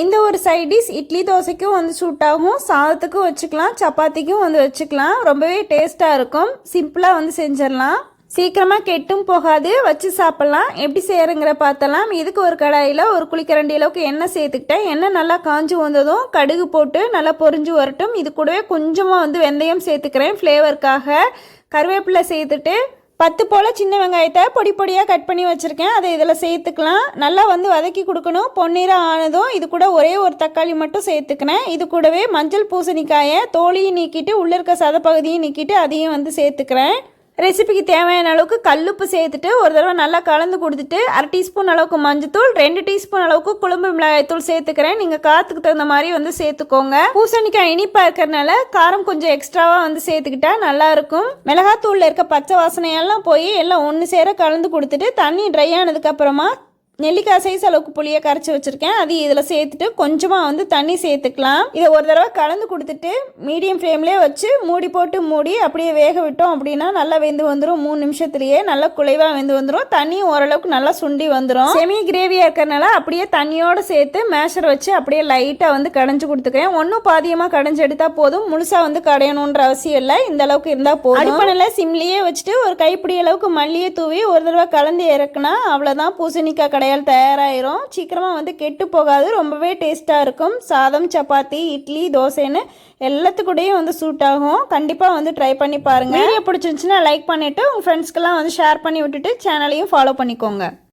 இந்த ஒரு side dish idli தோசைக்கும் வந்து சூட் ஆகும். சாதத்துக்கும் வச்சுக்கலாம் சப்பாத்திக்கும் வந்து வச்சுக்கலாம். ரொம்பவே டேஸ்ட்டாக இருக்கும். சிம்பிளாக வந்து செஞ்சிடலாம். சீக்கிரமாக கெட்டும் போகாது. வச்சு சாப்பிட்லாம். எப்படி செய்யறங்கிற பார்த்தலாம் இதுக்கு ஒரு கடாயில் ஒரு குளிக்கரண்டி அளவுக்கு எண்ணெய் சேர்த்துக்கிட்டேன். எண்ணெய் நல்லா காஞ்சு வந்ததும் கடுகு போட்டு நல்லா பொரிஞ்சு வரட்டும். இது கூடவே கொஞ்சமாக வந்து வெந்தயம் சேர்த்துக்கிறேன் ஃப்ளேவருக்காக கருவேப்பிலை சேர்த்துட்டு பத்து போல் சின்ன வெங்காயத்தை பொடி பொடியாக கட் பண்ணி வச்சுருக்கேன். அதை இதில் சேர்த்துக்கலாம். நல்லா வந்து வதக்கி கொடுக்கணும். பொன்னிறம் ஆனதும் இது கூட ஒரே ஒரு தக்காளி மட்டும் சேர்த்துக்கிறேன் இது கூடவே மஞ்சள் பூசணிக்காயை தோலியும் நீக்கிட்டு உள்ளே இருக்க சதப்பகுதியும் நீக்கிட்டு அதையும் வந்து சேர்த்துக்கிறேன். ரெசிபிக்கு தேவையான அளவுக்கு கல்லுப்பு சேர்த்துட்டு ஒரு தடவை நல்லா கலந்து கொடுத்துட்டு அரை டீஸ்பூன் அளவுக்கு மஞ்சத்தூள் ரெண்டு டீஸ்பூன் அளவுக்கு குழம்பு மிளகாய்த்தூள் சேர்த்துக்கிறேன். நீங்கள் காத்துக்கு தகுந்த மாதிரி வந்து சேர்த்துக்கோங்க. பூசணிக்காய் இனிப்பாக இருக்கிறனால காரம் கொஞ்சம் எக்ஸ்ட்ராவாக வந்து சேர்த்துக்கிட்டா நல்லாயிருக்கும் மிளகாத்தூளில் இருக்க பச்சை வாசனையெல்லாம் போய் எல்லாம் ஒன்று சேர கலந்து கொடுத்துட்டு தண்ணி ட்ரை ஆனதுக்கப்புறமா நெல்லிக்காய் சைஸ் அளவுக்கு புளியை கரைச்சி வச்சுருக்கேன். அது இதில் சேர்த்துட்டு கொஞ்சமாக வந்து தண்ணி சேர்த்துக்கலாம். இதை ஒரு தடவை கலந்து கொடுத்துட்டு மீடியம் ஃப்ளேம்லேயே வச்சு மூடி போட்டு மூடி அப்படியே வேக விட்டோம் அப்படின்னா நல்லா வெந்து வந்துடும் மூணு நிமிஷத்துலேயே நல்லா குலைவாக வெந்து வந்துடும் தண்ணியும் ஓரளவுக்கு நல்லா சுண்டி வந்துடும் செமி கிரேவியாக இருக்கிறனால அப்படியே தண்ணியோடு சேர்த்து மேஷர் வச்சு அப்படியே லைட்டாக வந்து கடைஞ்சு கொடுத்துக்கிறேன். ஒன்றும் பாதியமாக கடைஞ்சி எடுத்தால் போதும். முழுசாக வந்து கடையணுன்ற அவசியம் இல்லை. இந்த அளவுக்கு இருந்தால் போதும். அடுப்பணில் சிம்லேயே வச்சுட்டு ஒரு கைப்பிடி அளவுக்கு மல்லியை தூவி ஒரு தடவை கலந்து இறக்குனா அவ்வளோதான் பூசணிக்காய் கடை கடையால் தயாராகிரும் சீக்கிரமாக வந்து கெட்டு போகாது. ரொம்பவே டேஸ்ட்டாக இருக்கும். சாதம் சப்பாத்தி இட்லி தோசைன்னு எல்லாத்துக்கூடையும் வந்து சூட் ஆகும். கண்டிப்பாக வந்து ட்ரை பண்ணி பாருங்கள் வீடியோ பிடிச்சிருந்துச்சுன்னா லைக் பண்ணிவிட்டு உங்கள் ஃப்ரெண்ட்ஸ்க்கெல்லாம் வந்து ஷேர் பண்ணி விட்டுட்டு சேனலையும் ஃபாலோ பண்ணிக்கோங்க.